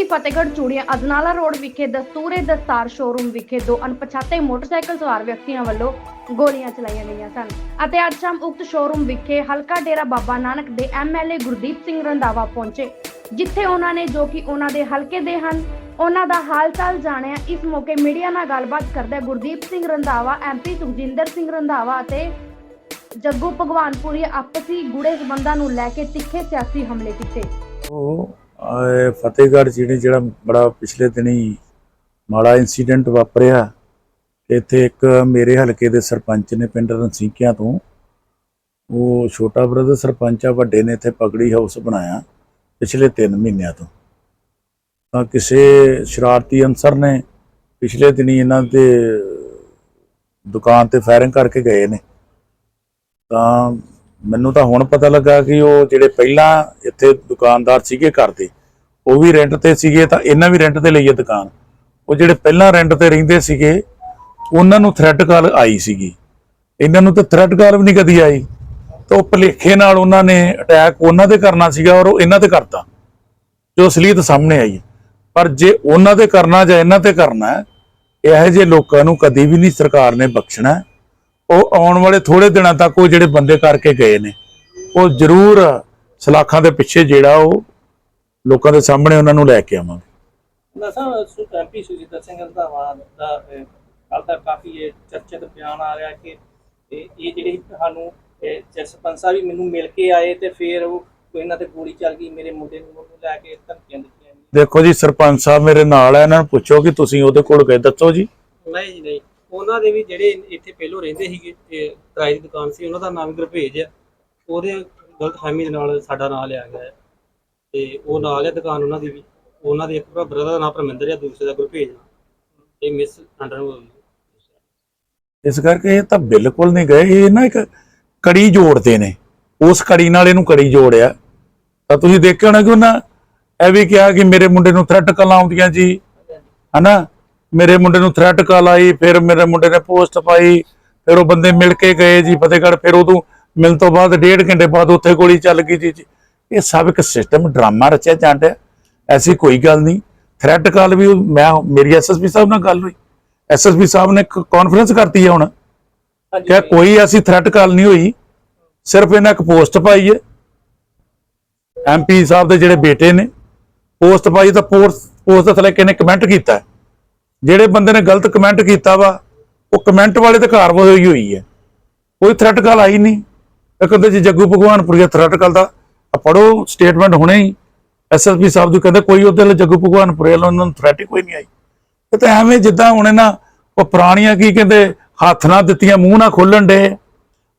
ਹੀ ਫਤਿਹਗੜ੍ਹ, ਚੂੜੀਆਂ, ਅਜਨਾਲਾ ਰੋਡ ਵਿਖੇ ਦਸਤੂਰੇ ਦਸਤਾਰ ਸ਼ੋਰੂਮ ਵਿਖੇ ਦੋ ਅਣਪਛਾਤੇ ਮੋਟਰਸਾਈਕਲ ਸਵਾਰ ਵਿਅਕਤੀਆਂ ਵੱਲੋਂ ਗੋਲੀਆਂ ਚਲਾਈਆਂ ਗਈਆਂ ਸਨ ਅਤੇ ਅੱਜ ਸ਼ਾਮ ਉਕਤ ਸ਼ੋਰੂਮ ਵਿਖੇ ਹਲਕਾ ਡੇਰਾ ਬਾਬਾ ਨਾਨਕ ਦੇ ਐਮਐਲਏ ਗੁਰਦੀਪ ਸਿੰਘ ਰੰਧਾਵਾ ਪਹੁੰਚੇ, ਜਿੱਥੇ ਉਹਨਾਂ ਨੇ ਜੋ ਕਿ ਉਹਨਾਂ ਦੇ ਹਲਕੇ ਦੇ ਹਨ, ਉਹਨਾਂ ਦਾ ਹਾਲ ਜਾਣਿਆ। ਇਸ ਮੌਕੇ ਮੀਡੀਆ ਨਾਲ ਗੱਲਬਾਤ ਕਰਦਿਆਂ ਗੁਰਦੀਪ ਸਿੰਘ ਰੰਧਾਵਾ ਐਮਪੀ ਸੁਖਜਿੰਦਰ ਸਿੰਘ ਰੰਧਾਵਾ ਅਤੇ ਜੱਗੂ ਭਗਵਾਨਪੁਰੀ ਆਪਸੀ ਗੁੜੇ ਸਬੰਧਾਂ ਨੂੰ ਲੈ ਕੇ ਤਿੱਖੇ ਸਿਆਸੀ ਹਮਲੇ ਕੀਤੇ। ਉਹ ਫਤਿਹਗੜ੍ਹ ਜਿਹੜੇ ਜਿਹੜਾ ਬੜਾ ਪਿਛਲੇ ਦਿਨੀ ਮਾੜਾ ਇਨਸੀਡੈਂਟ ਵਾਪਰਿਆ, ਇੱਥੇ ਇੱਕ ਮੇਰੇ ਹਲਕੇ ਦੇ ਸਰਪੰਚ ਨੇ ਪਿੰਡ ਰਣਸੀਕਿਆਂ ਤੋਂ, ਉਹ ਛੋਟਾ ਬ੍ਰਦਰ ਸਰਪੰਚ ਆ, ਵੱਡੇ ਨੇ ਇੱਥੇ ਪਗੜੀ ਹਾਊਸ ਬਣਾਇਆ ਪਿਛਲੇ 3 ਮਹੀਨਿਆਂ ਤੋਂ। ਤਾਂ ਕਿਸੇ ਸ਼ਰਾਰਤੀ ਅਨਸਰ ਨੇ ਪਿਛਲੇ ਦਿਨੀ ਇਹਨਾਂ ਦੇ ਦੁਕਾਨ ਤੇ ਫਾਇਰਿੰਗ ਕਰਕੇ ਗਏ ਨੇ। ਤਾਂ ਮੈਨੂੰ ਤਾਂ ਹੁਣ ਪਤਾ ਲੱਗਾ ਕਿ ਉਹ ਜਿਹੜੇ ਪਹਿਲਾਂ ਇੱਥੇ ਦੁਕਾਨਦਾਰ ਸੀਗੇ ਕਰਦੇ ਉਹ ਵੀ ਰੈਂਟ ਤੇ ਸੀਗੇ ਤਾਂ ਇਹਨਾਂ ਵੀ ਰੈਂਟ ਤੇ ਲਈ ਹੈ ਦੁਕਾਨ। ਉਹ ਜਿਹੜੇ ਪਹਿਲਾਂ ਰੈਂਟ ਤੇ ਰਹਿੰਦੇ ਸੀਗੇ ਉਹਨਾਂ ਨੂੰ ਥ੍ਰੈਟ ਕਾਲ ਆਈ ਸੀਗੀ। ਇਹਨਾਂ ਨੂੰ ਤਾਂ ਥ੍ਰੈਟ ਕਾਲ ਵੀ ਨਹੀਂ ਕਦੀ ਆਈ। ਤਾਂ ਉਹ ਭਲੇਖੇ ਨਾਲ ਉਹਨਾਂ ਨੇ ਅਟੈਕ ਉਹਨਾਂ ਤੇ ਕਰਨਾ ਸੀਗਾ ਔਰ ਉਹ ਇਹਨਾਂ ਤੇ ਕਰਤਾ ਜੋ ਅਸਲੀਅਤ ਸਾਹਮਣੇ ਆਈ। ਪਰ ਜੇ ਉਹਨਾਂ ਤੇ ਕਰਨਾ ਜਾਂ ਇਹਨਾਂ ਤੇ ਕਰਨਾ ਹੈ, ਇਹੋ ਜਿਹੇ ਲੋਕਾਂ ਨੂੰ ਕਦੀ ਵੀ ਨਹੀਂ ਸਰਕਾਰ ਨੇ ਬਖਸ਼ਣਾ ਉਹ ਆਉਣ ਵਾਲੇ ਥੋੜੇ ਦਿਨਾਂ ਤੱਕ ਉਹ ਜਿਹੜੇ ਬੰਦੇ ਕਰਕੇ ਗਏ ਨੇ ਉਹ ਜ਼ਰੂਰ ਸਲਾਖਾਂ ਦੇ ਪਿੱਛੇ ਜਿਹੜਾ ਉਹ ਲੋਕਾਂ ਦੇ ਸਾਹਮਣੇ ਉਹਨਾਂ ਨੂੰ ਲੈ ਕੇ ਆਵਾਂਗੇ। ਨਸਾ ਸੁ ਐਮਪੀ ਸੁਜੀਤ ਸਿੰਘ ਰੰਧਾਵਾ ਦਾ ਕੱਲ ਤੱਕ ਕਾਫੀ ਇਹ ਚਰਚਿਤ ਬਿਆਨ ਆ ਰਿਹਾ ਕਿ ਇਹ ਇਹ ਜਿਹੜੇ ਸਾਨੂੰ ਇਹ ਸਰਪੰਚ ਸਾਹਿਬ ਵੀ ਮੈਨੂੰ ਮਿਲ ਕੇ ਆਏ ਤੇ ਫਿਰ ਉਹ ਇਹਨਾਂ ਤੇ ਗੋਲੀ ਚੱਲ ਗਈ ਮੇਰੇ ਮੁੰਡੇ ਨੂੰ ਉਹਨੂੰ ਲੈ ਕੇ ਧਮਕੀਆਂ ਦਿੱਤੀਆਂ ਦੇਖੋ ਜੀ ਸਰਪੰਚ ਸਾਹਿਬ ਮੇਰੇ ਨਾਲ ਹੈ ਇਹਨਾਂ ਨੂੰ ਪੁੱਛੋ ਕਿ ਤੁਸੀਂ ਉਹਦੇ ਕੋਲ ਗਏ ਦੱਸੋ ਜੀ। ਨਹੀਂ ਜੀ ਨਹੀਂ। ਉਹਨਾਂ ਦੇ ਵੀ ਜਿਹੜੇ ਇੱਥੇ ਪਹਿਲੋਂ ਰਹਿੰਦੇ ਸੀਗੇ ਕਿਰਾਏ ਦੀ ਦੁਕਾਨ ਸੀ ਉਹਨਾਂ ਦਾ ਨਾਮ ਗੁਰਭੇਜ ਆ। ਉਹਦੇ ਗਲਤ ਫਹਿਮੀ ਦੇ ਨਾਲ ਸਾਡਾ ਨਾਮ ਲਿਆ ਗਿਆ ਹੈ। ਤੇ ਉਹ ਨਾਲ ਹੈ ਦੁਕਾਨ ਉਹਨਾਂ ਦੀ ਵੀ, ਉਹਨਾਂ ਦੇ ਇੱਕ ਭਰਾ brother ਦਾ ਨਾਮ ਪਰਮਿੰਦਰ ਆ, ਦੂਸਰੇ ਦਾ ਗੁਰਭੇਜ ਆ। ਇਹ ਮਿਸ ਅੰਡਰ ਇਸ ਕਰਕੇ ਇਹ ਤਾਂ ਬਿਲਕੁਲ ਨਹੀਂ ਗਏ, ਇਹ ਨਾ ਇੱਕ ਕੜੀ ਜੋੜਦੇ ਨੇ। ਉਸ ਕੜੀ ਨਾਲ ਇਹਨੂੰ ਕੜੀ ਜੋੜਿਆ। ਤਾਂ ਤੁਸੀਂ ਦੇਖਿਆ ਹੋਣਾ ਕਿ ਉਹਨਾਂ ਇਹ ਵੀ ਕਿਹਾ ਕਿ ਮੇਰੇ ਮੁੰਡੇ ਨੂੰ ਥ੍ਰੈਟ ਕਾਲਾਂ ਆਉਂਦੀਆਂ ਜੀ। ਹਨਾ? ਮੇਰੇ ਮੁੰਡੇ ਨੂੰ ਥ੍ਰੈਟ ਕਾਲ ਆਈ, ਫਿਰ ਮੇਰੇ ਮੁੰਡੇ ਨੇ ਪੋਸਟ ਪਾਈ, ਫਿਰ ਉਹ ਬੰਦੇ ਮਿਲ ਕੇ ਗਏ ਜੀ ਫਤਿਹਗੜ੍ਹ, ਫਿਰ ਉਦੋਂ ਮਿਲਣ ਤੋਂ ਬਾਅਦ ਡੇਢ ਘੰਟੇ ਬਾਅਦ ਉੱਥੇ ਗੋਲੀ ਚੱਲ ਗਈ ਜੀ ਜੀ। ਇਹ ਸਭ ਇੱਕ ਸਿਸਟਮ ਡਰਾਮਾ ਰਚਿਆ ਜਾਂਦਾ ਐਸੀ ਕੋਈ ਗੱਲ ਨਹੀਂ। ਥ੍ਰੈਟ ਕਾਲ ਵੀ ਮੈਂ ਮੇਰੀ ਐਸਐਸਪੀ ਸਾਹਿਬ ਨਾਲ ਗੱਲ ਹੋਈ। ਐਸਐਸਪੀ ਸਾਹਿਬ ਨੇ ਇੱਕ ਕਾਨਫਰੰਸ ਕਰਤੀ ਹੈ ਹੁਣ। ਕਿ ਕੋਈ ਐਸੀ ਥ੍ਰੈਟ ਕਾਲ ਨਹੀਂ ਹੋਈ। ਸਿਰਫ ਇਹਨਾਂ ਇੱਕ ਪੋਸਟ ਪਾਈ ਹੈ। ਐਮਪੀ ਸਾਹਿਬ ਦੇ ਜਿਹੜੇ ਬੇਟੇ ਨੇ ਪੋਸਟ ਪਾਈ ਤਾਂ ਪੋਸਟ ਪੋਸਟ ਦੇ ਥੱਲੇ ਕਿਨੇ ਕਮੈਂਟ ਕੀਤਾ। ਜਿਹੜੇ ਬੰਦੇ ਨੇ ਗਲਤ ਕਮੈਂਟ ਕੀਤਾ ਵਾ ਉਹ ਕਮੈਂਟ ਵਾਲੇ ਤੇ ਕਾਰਵਾਈ ਹੋਈ ਹੋਈ ਹੈ। ਕੋਈ ਥ੍ਰੈਟ ਕਾਲ ਆਈ ਨਹੀਂ। ਇਹ ਕਹਿੰਦੇ ਜੀ ਜੱਗੂ ਭਗਵਾਨਪੁਰੀਆ ਥ੍ਰੈਟ ਕਾਲ ਦਾ ਆ ਪੜੋ ਸਟੇਟਮੈਂਟ ਹੁਣੇ ਹੀ। ਐਸਐਸਪੀ ਸਾਹਿਬ ਜੀ ਕਹਿੰਦੇ, ਕੋਈ ਉਹਦੇ ਲਈ ਜੱਗੂ ਭਗਵਾਨਪੁਰੀਆ ਵੱਲੋਂ ਉਹਨਾਂ ਨੂੰ ਥ੍ਰੈਟ ਹੀ ਕੋਈ ਨਹੀਂ ਆਈ। ਇਹ ਤਾਂ ਐਵੇਂ ਜਿੱਦਾਂ ਹੁਣ ਇਹਨਾਂ, ਉਹ ਪੁਰਾਣੀਆਂ ਕੀ ਕਹਿੰਦੇ, ਹੱਥ ਨਾ ਦਿੱਤੀਆਂ, ਮੂੰਹ ਨਾ ਖੋਲਣ ਦੇ।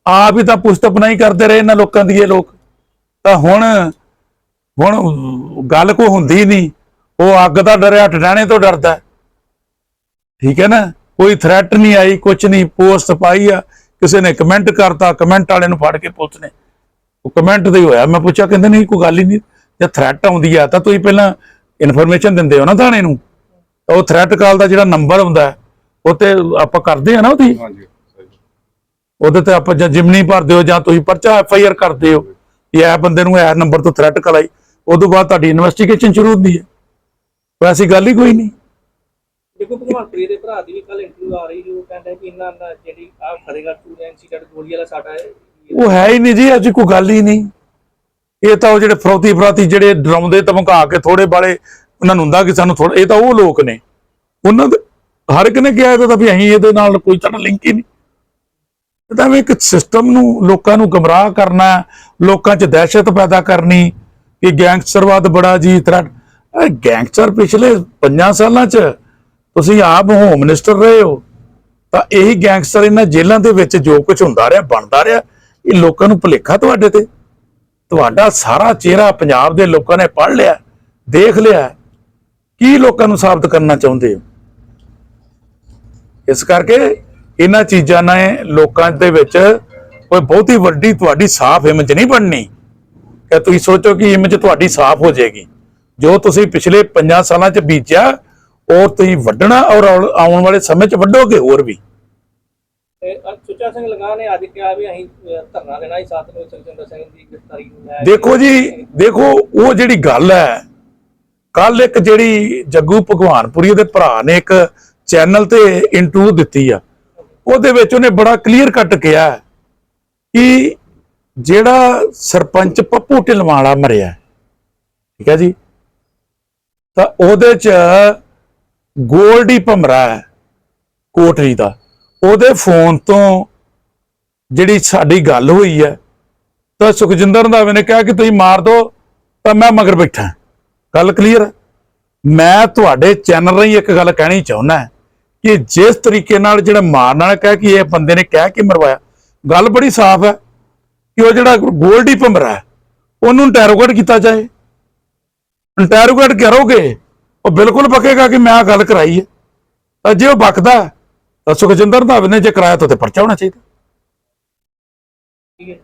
ਆਪ ਹੀ ਤਾਂ ਪੁਸਤਕ ਨਹੀਂ ਕਰਦੇ ਰਹੇ ਇਹਨਾਂ ਲੋਕਾਂ ਦੀ ਇਹ ਲੋਕ। ਤਾਂ ਹੁਣ ਹੁਣ ਗੱਲ ਕੋ ਹੁੰਦੀ ਨਹੀਂ। ਉਹ ਅੱਗ ਦਾ ਡਰਿਆ ਟਟਾਣੇ ਤੋਂ ਡਰਦਾ। ਠੀਕ ਹੈ ਨਾ? ਕੋਈ ਥ੍ਰੈਟ ਨਹੀਂ ਆਈ ਕੁਝ ਨਹੀਂ। ਪੋਸਟ ਪਾਈ ਆ, ਕਿਸੇ ਨੇ ਕਮੈਂਟ ਕਰਤਾ ਕਮੈਂਟ ਵਾਲੇ ਨੂੰ ਫੜ ਕੇ ਪੁਲਿਸ ਨੇ। ਉਹ ਕਮੈਂਟ ਤੇ ਹੀ ਹੋਇਆ। ਮੈਂ ਪੁੱਛਿਆ ਕਹਿੰਦੇ ਨਹੀਂ ਕੋਈ ਗੱਲ ਹੀ ਨਹੀਂ। ਜੇ ਥ੍ਰੈਟ ਆਉਂਦੀ ਆ ਤਾਂ ਤੁਸੀਂ ਪਹਿਲਾਂ ਇਨਫੋਰਮੇਸ਼ਨ ਦਿੰਦੇ ਹੋ ਨਾ ਥਾਣੇ ਨੂੰ। ਉਹ ਥ੍ਰੈਟ ਕਾਲ ਦਾ ਜਿਹੜਾ ਨੰਬਰ ਹੁੰਦਾ ਹੈ, ਉਹ ਤੇ ਆਪਾਂ ਕਰਦੇ ਆ ਨਾ ਉਹਦੀ। ਹਾਂਜੀ ਸਹੀ। ਉਹਦੇ ਤੇ ਆਪਾਂ ਜਾਂ ਜਿਮਨੀ ਭਰਦੇ ਹੋ ਜਾਂ ਤੁਸੀਂ ਪਰਚਾ ਐਫ ਆਈ ਆਰ ਕਰਦੇ ਹੋ ਕਿ ਇਹ ਬੰਦੇ ਨੂੰ ਇਹ ਨੰਬਰ ਤੋਂ ਥ੍ਰੈਟ ਕਲਾਈ ਉਦੋਂ ਬਾਅਦ ਤੁਹਾਡੀ ਇਨਵੈਸਟੀਗੇਸ਼ਨ ਸ਼ੁਰੂ ਹੁੰਦੀ ਹੈ। ਕੋਈ ਐਸੀ ਗੱਲ ਹੀ ਕੋਈ ਨਹੀਂ। ਦੇਖੋ ਭਗਵਾਨਪੁਰੀ ਦੇ ਭਰਾ ਦੀ ਵੀ ਕੱਲ ਇੰਟਰਵਿਊ ਆ ਰਹੀ ਸੀ। ਉਹ ਕਹਿੰਦਾ ਕਿ ਇਹਨਾਂ ਦਾ ਜਿਹੜੀ ਆ ਫਤਿਹਗੜ੍ਹ ਚੂੜੀਆਂ ਇੰਸੀਡੈਂਟ ਗੋਲੀ ਵਾਲਾ ਸਾਡਾ ਹੈ ਉਹ ਹੈ ਹੀ ਨਹੀਂ ਜੀ ਅੱਜ ਕੋਈ ਗੱਲ ਹੀ ਨਹੀਂ। ਇਹ ਤਾਂ ਉਹ ਜਿਹੜੇ ਫਰੌਤੀ ਫਰਾਤੀ ਜਿਹੜੇ ਡਰਾਉਂਦੇ ਧਮਕਾ ਕੇ ਥੋੜੇ ਬਾਲੇ ਉਹਨਾਂ ਨੂੰ ਹੁੰਦਾ ਕਿ ਸਾਨੂੰ ਥੋੜਾ ਇਹ ਤਾਂ ਉਹ ਲੋਕ ਨੇ। ਉਹਨਾਂ ਦੇ ਹਰ ਇੱਕ ਨੇ ਕਿਹਾ ਇਹਦਾ ਤਾਂ ਵੀ ਅਸੀਂ ਇਹਦੇ ਨਾਲ ਕੋਈ ਸਾਡਾ ਲਿੰਕ ਹੀ ਨਹੀਂ। ਤਾਂ ਐਵੇਂ ਇੱਕ ਸਿਸਟਮ ਨੂੰ ਲੋਕਾਂ ਨੂੰ ਗਮਰਾਹ ਕਰਨਾ ਲੋਕਾਂ 'ਚ ਦਹਿਸ਼ਤ ਪੈਦਾ ਕਰਨੀ, ਕਿ ਗੈਂਗਸਟਰਵਾਦ ਬੜਾ ਜੀ ਥ੍ਰੈਟ ਗੈਂਗਸਟਰ ਪਿਛਲੇ 5 ਸਾਲਾਂ 'ਚ ਤੁਸੀਂ ਆਪ ਹੋਮ ਮਿਨਿਸਟਰ ਰਹੇ ਹੋ, ਤਾਂ ਇਹੀ ਗੈਂਗਸਟਰ ਇਹਨਾਂ ਜੇਲ੍ਹਾਂ ਦੇ ਵਿੱਚ ਜੋ ਕੁਝ ਹੁੰਦਾ ਰਿਹਾ, ਬਣਦਾ ਰਿਹਾ। ਇਹ ਲੋਕਾਂ ਨੂੰ ਭੁਲੇਖਾ ਤੁਹਾਡੇ ਤੇ? ਤੁਹਾਡਾ ਸਾਰਾ ਚਿਹਰਾ ਪੰਜਾਬ ਦੇ ਲੋਕਾਂ ਨੇ ਪੜ੍ਹ ਲਿਆ, ਦੇਖ ਲਿਆ। ਕੀ ਲੋਕਾਂ ਨੂੰ ਸਾਬਤ ਕਰਨਾ ਚਾਹੁੰਦੇ ਹੋ? ਇਸ ਕਰਕੇ ਇਹਨਾਂ ਚੀਜ਼ਾਂ ਨੇ ਲੋਕਾਂ ਦੇ ਵਿੱਚ ਕੋਈ ਬਹੁਤੀ ਵੱਡੀ ਤੁਹਾਡੀ ਸਾਫ਼ ਇਮੇਜ ਨਹੀਂ ਬਣਨੀ। ਕਿ ਤੁਸੀਂ ਸੋਚੋ ਕਿ ਇਮੇਜ ਤੁਹਾਡੀ ਸਾਫ਼ ਹੋ ਜਾਏਗੀ। ਜੋ ਤੁਸੀਂ ਪਿਛਲੇ 5 ਸਾਲਾਂ 'ਚ ਬੀਜਿਆ ਔਰ ਤੁਸੀਂ ਵੱਢਣਾ ਔਰ ਆਉਣ ਵਾਲੇ ਸਮੇਂ 'ਚ ਵੱਢੋਗੇ ਹੋਰ ਵੀ। ਤੇ ਸੁੱਚਾ ਸਿੰਘ ਲੰਗਾ ਨੇ ਅੱਜ ਕਿਹਾ ਵੀ ਅਸੀਂ ਧਰਨਾ ਦੇਣਾ ਹੀ ਸਤਿਗੁਰੂ ਸੁਖਜਿੰਦਰ ਸਿੰਘ ਦੀ ਗ੍ਰਿਫਤਾਰੀ ਨੂੰ ਲੈ ਦੇਖੋ ਜੀ, ਦੇਖੋ, ਉਹ ਜਿਹੜੀ ਗੱਲ ਹੈ, ਕੱਲ ਇੱਕ ਜਿਹੜੀ ਜੱਗੂ ਭਗਵਾਨਪੁਰੀ ਦੇ ਭਰਾ ਨੇ ਇੱਕ ਚੈਨਲ ਤੇ ਇੰਟਰਵਿਊ ਦਿੱਤੀ ਆ, ਉਹਦੇ ਵਿੱਚ ਉਹਨੇ ਬੜਾ ਕਲੀਅਰ ਕੱਟ ਕਿਹਾ ਕਿ ਜਿਹੜਾ ਸਰਪੰਚ ਪੱਪੂ ਢਿਲਵਾਲਾ ਮਰਿਆ, ਠੀਕ ਹੈ ਜੀ, ਤਾਂ ਉਹਦੇ ਚ ਗੋਲਡੀ ਭਮਰਾ ਹੈ ਕੋਟਰੀ ਦਾ। ਉਹਦੇ ਫੋਨ ਤੋਂ ਜਿਹੜੀ ਸਾਡੀ ਗੱਲ ਹੋਈ ਹੈ, ਤਾਂ ਸੁਖਜਿੰਦਰ ਰੰਧਾਵੇ ਨੇ ਕਿਹਾ ਕਿ ਤੁਸੀਂ ਮਾਰ ਦਿਓ ਤਾਂ ਮੈਂ ਮਗਰ ਬੈਠਾ ਗੱਲ ਕਲੀਅਰ ਮੈਂ ਤੁਹਾਡੇ ਚੈਨਲ ਰਾਹੀਂ ਇੱਕ ਗੱਲ ਕਹਿਣੀ ਚਾਹੁੰਦਾ ਕਿ ਜਿਸ ਤਰੀਕੇ ਨਾਲ ਜਿਹੜਾ ਮਾਰਨ ਵਾਲਾ ਕਹਿ ਕਿ ਇਹ ਬੰਦੇ ਨੇ ਕਹਿ ਕੇ ਮਰਵਾਇਆ, ਗੱਲ ਬੜੀ ਸਾਫ਼ ਹੈ ਕਿ ਉਹ ਜਿਹੜਾ ਗੋਲਡੀ ਭਮਰਾ ਉਹਨੂੰ ਇੰਟੈਰੋਗੇਟ ਕੀਤਾ ਜਾਏ। ਇੰਟੈਰੋਗੇਟ ਕਰੋਗੇ, ਉਹ ਬਿਲਕੁਲ ਬਕੇਗਾ ਕਿ ਮੈਂ ਆ ਗੱਲ ਕਰਾਈ ਹੈ। ਤਾਂ ਜੇ ਉਹ ਬਕਦਾ ਸੁਖਜਿੰਦਰ ਰੰਧਾਵੇ ਨੇ ਜੇ ਕਰਾਇਆ ਤਾਂ ਤੇ ਪਰਚਾ ਹੋਣਾ ਚਾਹੀਦਾ। ਠੀਕ ਹੈ।